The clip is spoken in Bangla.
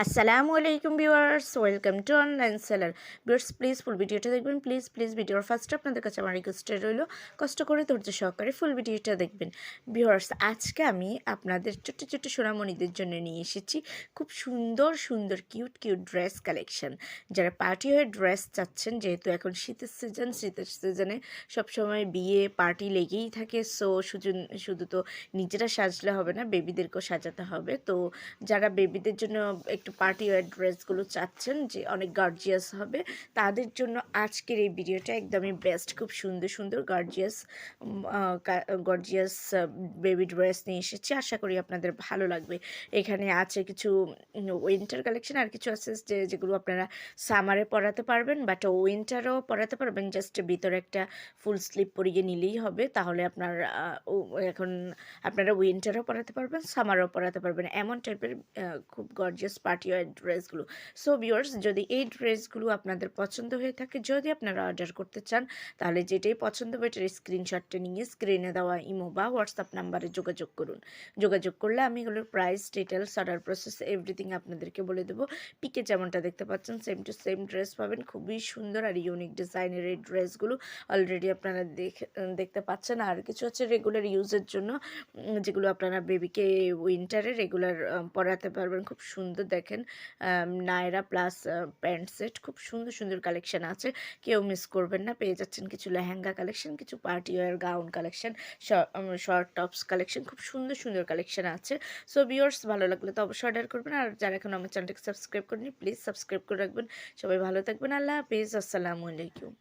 আসসালামু আলাইকুম viewers welcome to online seller viewers please full ভিডিওটা দেখবেন। প্লিজ প্লিজ ভিডিওর ফার্স্টে আপনাদের কাছে আমার রিকোয়েস্টে রইল, কষ্ট করে ধৈর্য সহকারে ফুল ভিডিওটা দেখবেন। ভিউয়ার্স আজকে আমি আপনাদের ছোট্ট ছোট্ট সোনামণিদের জন্য নিয়ে এসেছি খুব সুন্দর সুন্দর কিউট কিউট ড্রেস কালেকশন যারা পার্টি হয়ে ড্রেস চাচ্ছেন, যেহেতু এখন শীতের সিজন শীতের সিজনে সবসময় বিয়ে পার্টি লেগেই থাকে। সো শুধু শুধু তো নিজেরা সাজলে হবে না বেবিদেরকেও সাজাতে হবে। তো যারা বেবিদের জন্য একটু পার্টি ওয়ার ড্রেসগুলো চাচ্ছেন যে অনেক গার্জিয়াস হবে, তাদের জন্য আজকের এই ভিডিওটা একদমই বেস্ট খুব সুন্দর সুন্দর গার্জিয়াস গর্জিয়াস বেবি ড্রেস নিয়ে এসেছি, আশা করি আপনাদের ভালো লাগবে। এখানে আছে কিছু উইন্টার কালেকশন আর কিছু আছে যে, যেগুলো আপনারা সামারে পরাতে পারবেন বাট উইন্টারও পরাতে পারবেন জাস্ট ভিতরে একটা ফুল স্লিপ পরিয়ে নিলেই হবে, তাহলে আপনার এখন আপনারা উইন্টারও পরাতে পারবেন সামারও পরাতে পারবেন, এমন টাইপের খুব গর্জিয়াস পার্টি ওয়ার ড্রেসগুলো সো ভিউয়ার্স যদি এই ড্রেসগুলো আপনাদের পছন্দ হয়ে থাকে, যদি আপনারা অর্ডার করতে চান, তাহলে যেটাই পছন্দ হবে, এটার স্ক্রিনশটটা নিয়ে স্ক্রিনে দেওয়া ইমো বা হোয়াটসঅ্যাপ নাম্বারে যোগাযোগ করুন। যোগাযোগ করলে আমি এগুলোর price details order process everything আপনাদেরকে বলে দেবো। পিকে যেমনটা দেখতে পাচ্ছেন সেম টু সেম ড্রেস পাবেন। খুবই সুন্দর আর ইউনিক ডিজাইনের এই ড্রেসগুলো অলরেডি আপনারা দেখে, দেখতে পাচ্ছেন। আর কিছু হচ্ছে রেগুলার ইউজের জন্য যেগুলো আপনারা বেবিকে উইন্টারে রেগুলার পরাতে পারবেন। খুব সুন্দর দেখেন নায়রা প্লাস প্যান্ট সেট খুব সুন্দর সুন্দর কালেকশন আছে। কেউ মিস করবেন না, পেয়ে যাচ্ছেন কিছু লেহেঙ্গা কালেকশন কিছু party wear gown collection short tops collection খুব সুন্দর সুন্দর কালেকশন আছে। সো ভিউয়ার্স ভালো লাগলে তো অবশ্যই অর্ডার করবেন। আর যারা এখন আমার চ্যানেলটাকে সাবস্ক্রাইব করেনি প্লিজ সাবস্ক্রাইব করে রাখবেন। সবাই ভালো থাকবেন। আল্লাহ হাফিজ। আসসালামু আলাইকুম।